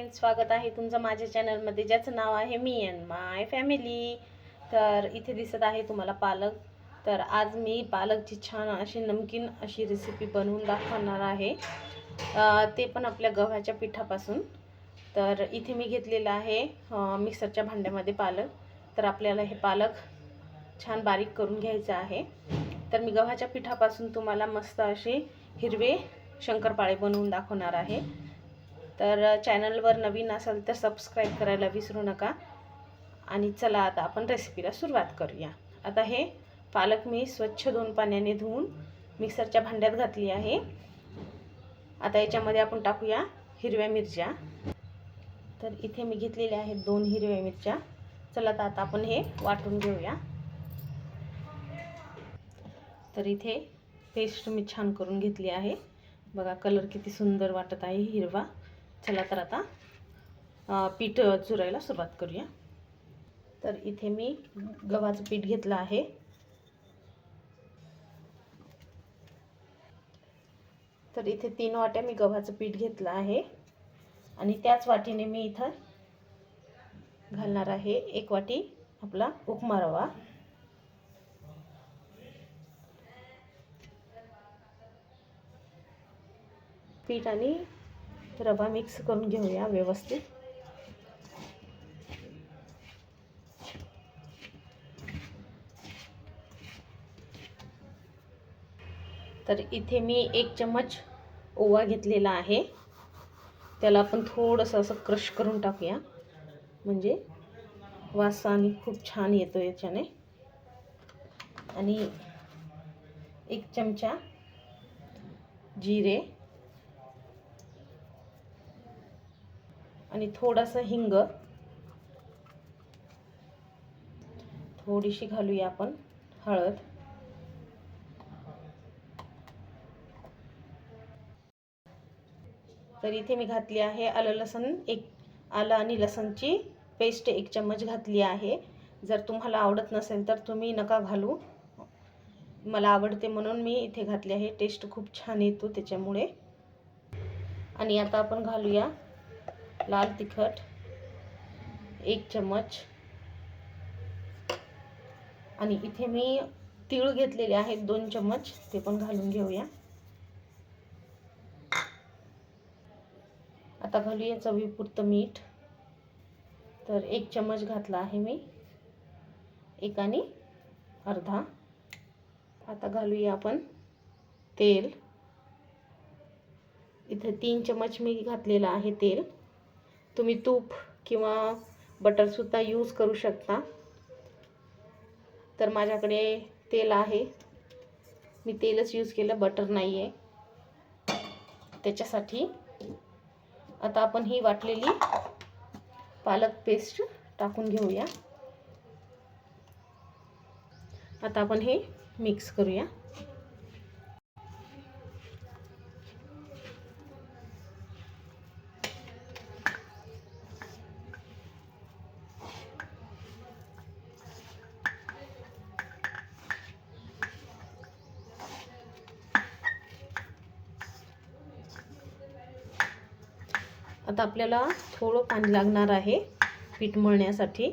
Friends स्वागत आहे तुमचं माझ्या चॅनलमध्ये ज्याचं नाव आहे मी अँड माय फॅमिली तर इथे दिसत आहे तुम्हाला पालक. तर आज मी पालकची छान अशी नमकीन अशी रेसिपी बनवून दाखवणार आहे. ते पण आपल्या गव्हाच्या पिठापासून. तर इथे मी घेतलेलं आहे मिक्सरच्या भांड्यामध्ये पालक. तर आपल्याला हे पालक छान बारीक करून घ्यायचं आहे. तर मी गव्हाच्या पिठापासून तुम्हाला मस्त असे हिरवे शंकरपाळे बनवून दाखवणार आहे. तर चॅनलवर नवीन असाल तर सबस्क्राईब करायला विसरू नका. आणि चला आता आपण रेसिपीला सुरुवात करूया. आता हे पालक मी स्वच्छ दोन पाण्याने धुवून मिक्सरच्या भांड्यात घातली आहे. आता याच्यामध्ये आपण टाकूया हिरव्या मिरच्या. तर इथे मी घेतलेल्या आहेत दोन हिरव्या मिरच्या. चला तर आता आपण हे वाटून घेऊया. तर इथे पेस्ट मी छान करून घेतली आहे. बघा कलर किती सुंदर वाटत आहे हिरवा. चला तर आता पीठ चुरायला सुरुवात करूया. तर इथे मी गव्हाचं पीठ घेतलं आहे. तर इथे तीन वाट्या मी गव्हाचं पीठ घेतलं आहे. आणि त्याच वाटीने मी इथं घालणार आहे एक वाटी आपला उपमा रवा. पीठ आणि रवा मिक्स करून घेऊया व्यवस्थित. तर इथे मी एक चम्मच ओवा घेतलेला आहे. त्याला आपण थोडंसं असं क्रश करून टाकूया. म्हणजे वास आणि खूप छान येतो याच्याने. आणि एक चमचा जिरे आणि थोडासा हिंग. थोडीशी घालूया आपण हळद. तर इथे मी घातली आहे आलं लसण एक आलं आणि लसणची पेस्ट एक चम्मच घातली आहे. जर तुम्हाला आवडत नसेल तर तुम्ही नका घालू. मला आवडते म्हणून मी इथे घातली आहे. टेस्ट खूप छान येतो त्याच्यामुळे. आणि आता आपण घालूया लाल तिखट एक चम्मच. आणि इथे मी तीळ घेतलेले आहेत दोन चम्मच. ते पण घालून घेऊया. आता घालूया चवीपुरतं मीठ. तर एक चम्मच घातला आहे मी. एक आणि अर्धा. आता घालूया आपण तेल. इथे तीन चम्मच मी घातलेलं आहे तेल. तुम्ही तूप किंवा बटरसुद्धा यूज करू शकता. तर माझ्याकडे तेल आहे. मी तेलच यूज केलं बटर नाही आहे त्याच्यासाठी आता आपण ही वाटलेली पालक पेस्ट टाकून घेऊया. आता आपण हे मिक्स करूया. आता आपल्याला थोडं पाणी लागणार आहे पीठ मळण्यासाठी.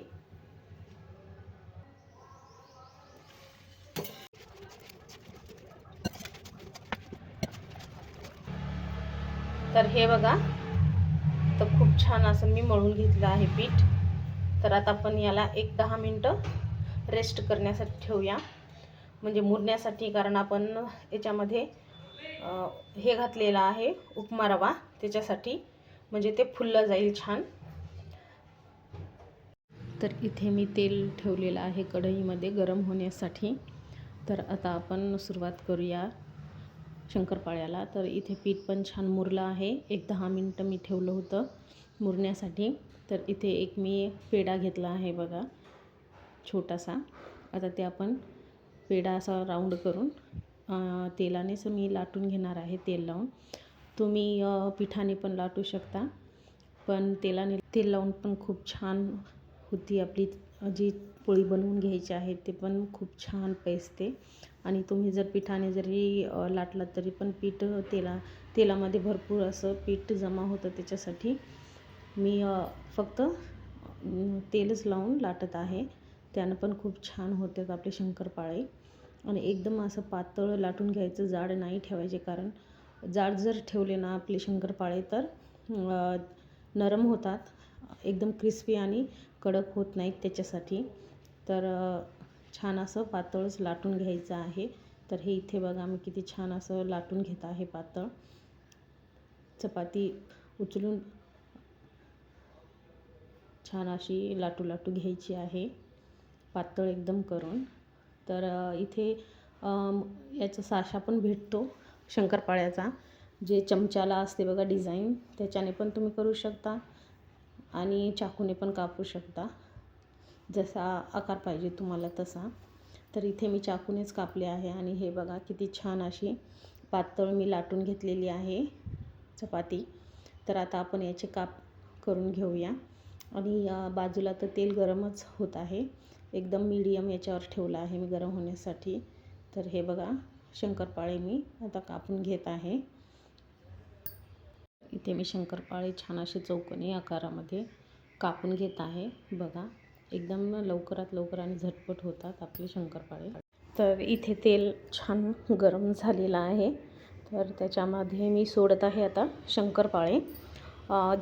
तर हे बघा तर खूप छान असं मी मळून घेतलं आहे पीठ. तर आता आपण याला एक दहा मिनटं रेस्ट करण्यासाठी ठेवूया. म्हणजे मुरण्यासाठी कारण आपण याच्यामध्ये हे घातलेलं आहे उपमा रवा त्याच्यासाठी. म्हणजे ते फुललं जाईल छान. तर इथे मी तेल ठेवलेलं आहे कढईमध्ये गरम होण्यासाठी. तर आता आपण सुरुवात करूया शंकरपाळ्याला. तर इथे पीठ पण छान मुरलं आहे. एक दहा मिनटं मी ठेवलं होतं मुरण्यासाठी. तर इथे एक मी पेढा घेतला आहे बघा छोटासा. आता ते आपण पेढा असा राऊंड करून तेलानेच मी लाटून घेणार आहे तेल लावून. तुम्ही पिठाने पण लाटू शकता. पण तेलाने तेल लावून पण खूप छान होती आपली जी पोळी बनवून घ्यायची आहे ते पण खूप छान पैसते. आणि तुम्ही जर पिठाने जरी लाटलात तरी पण पीठ तेला तेलामध्ये भरपूर असं पीठ जमा होतं त्याच्यासाठी. मी फक्त तेलच लावून लाटत आहे. त्यानं पण खूप छान होते आपले शंकरपाळे. आणि एकदम असं पातळ लाटून घ्यायचं जाड नाही ठेवायचे कारण जाड जर ठेवले ना आपले शंकरपाळे तर नरम होतात. एकदम क्रिस्पी आणि कडक होत नाहीत त्याच्यासाठी. तर छान असं पातळच लाटून घ्यायचं आहे. तर हे इथे बघा मी किती छान असं लाटून घेत आहे पातळ. चपाती उचलून छान अशी लाटू लाटू घ्यायची आहे. पातळ एकदम करून. तर इथे याचा साशा पण भेटतो. शंकरपाळ्याचा जे चमच्याला असते बघा डिझाईन त्याच्याने पण तुम्ही करू शकता आणि चाकूने पण कापू शकता. जसा आकार पाहिजे तुम्हाला तसा. तर इथे मी चाकूनेच कापले आहे आणि हे बघा किती छान अशी पातळ मी लाटून घेतलेली आहे चपाती. तर आता आपण याचे काप करून घेऊया. आणि या बाजूला तर तेल गरमच होत आहे. एकदम मीडियम याच्यावर ठेवलं आहे मी गरम होण्यासाठी. तर हे बघा शंकरपाळे मी आता कापून घेत आहे. इथे मी शंकरपाळे छान असे चौकोनी आकारामध्ये कापून घेत आहे. बघा एकदम लवकरात लवकर आणि झटपट होतात आपले शंकरपाळे. तर इथे तेल छान गरम झालेलं आहे. तर त्याच्यामध्ये मी सोडत आहे आता शंकरपाळे.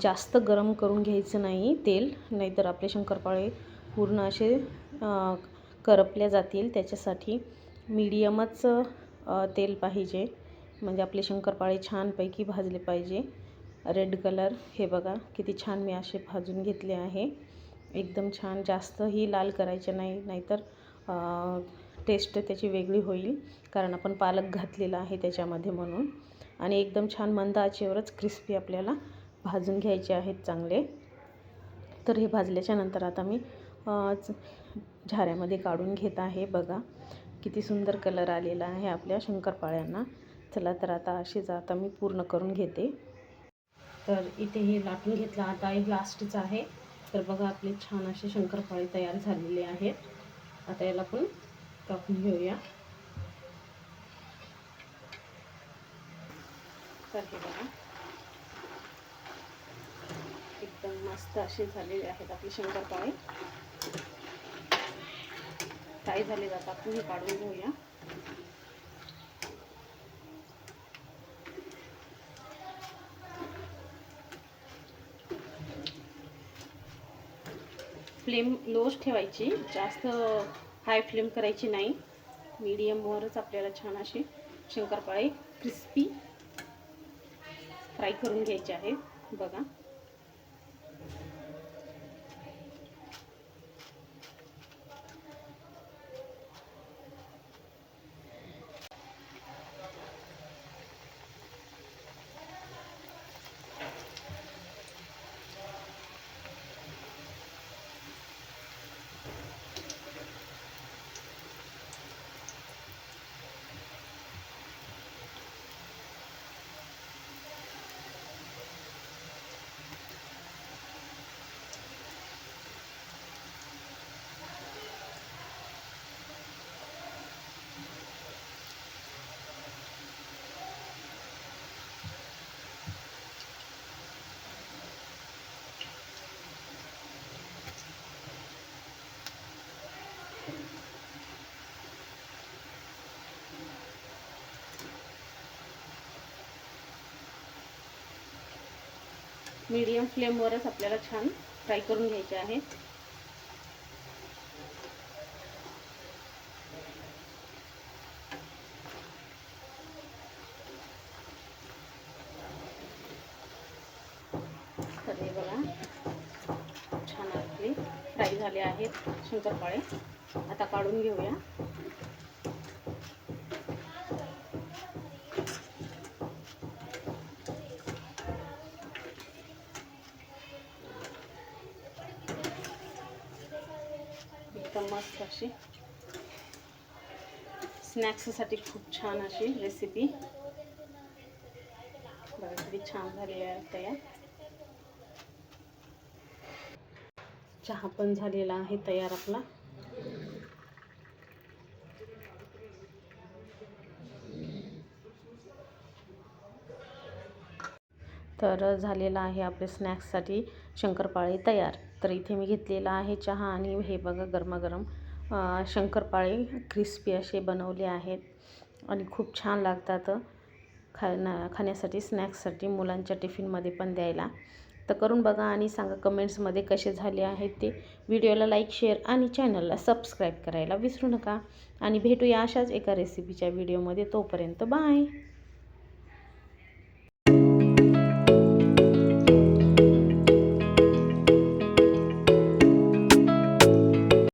जास्त गरम करून घ्यायचं नाही तेल नाहीतर आपले शंकरपाळे पूर्ण असे करपल्या जातील. त्याच्यासाठी मीडियमच तेल पाहिजे. म्हणजे आपले शंकरपाळे छानपैकी भाजले पाहिजे. रेड कलर हे बघा किती छान मी असे भाजून घेतले आहे. एकदम छान जास्तही लाल करायचे नाही नाहीतर टेस्ट त्याची वेगळी होईल कारण आपण पालक घातलेला आहे त्याच्यामध्ये म्हणून. आणि एकदम छान मंद आचेवरच क्रिस्पी आपल्याला भाजून घ्यायचे आहेत चांगले. तर हे भाजल्याच्यानंतर आता मी झाऱ्यामध्ये काढून घेत आहे बघा. किती सुंदर कलर आलेला आहे आपल्या शंकरपाळ्यांना. चला तर अशी अशीच आता मी पूर्ण करून घेते. तर इथे हे लाटून घेतलं. आता हे लास्टचं आहे. तर बघा आपले छान असे शंकरपाळे तयार झालेले आहेत. आता याला पण कापून घेऊया. तर हे बघा. एकदम मस्त असे झालेले आहेत आपले शंकरपाळे. काय झाले जातात आपण हे काढून घेऊया. फ्लेम लोच ठेवायची. जास्त हाय फ्लेम करायची नाही. मीडियमवरच आपल्याला छान असे शंकरपाळे क्रिस्पी फ्राय करून घ्यायचे आहेत. बघा. मीडियम फ्लेमवरच आपल्याला छान फ्राय करून घ्यायचे आहे. तर हे बघा छान आपले फ्राय झाले आहेत शंकरपाळे. आता काढून घेऊया. एकदम मस्त अशी. स्नॅक्ससाठी खूप छान अशी रेसिपी बघा किती छान झाली आहे तयार. चहा पण झालेला आहे तयार आपला. तर झालेला आहे आपले स्नॅक्ससाठी शंकरपाळे तयार. तर इथे मी घेतलेला आहे चहा आणि हे बघा गरमागरम शंकरपाळे क्रिस्पी असे बनवले आहेत. आणि खूप छान लागतात खाण्या खाण्यासाठी स्नॅक्ससाठी मुलांच्या टिफिनमध्ये पण द्यायला. तर करून बघा आणि सांगा कमेंट्समध्ये कसे झाले आहेत ते. व्हिडिओला लाईक शेअर आणि चॅनलला सबस्क्राईब करायला विसरू नका. आणि भेटूया अशाच एका रेसिपीच्या व्हिडिओमध्ये. तोपर्यंत बाय!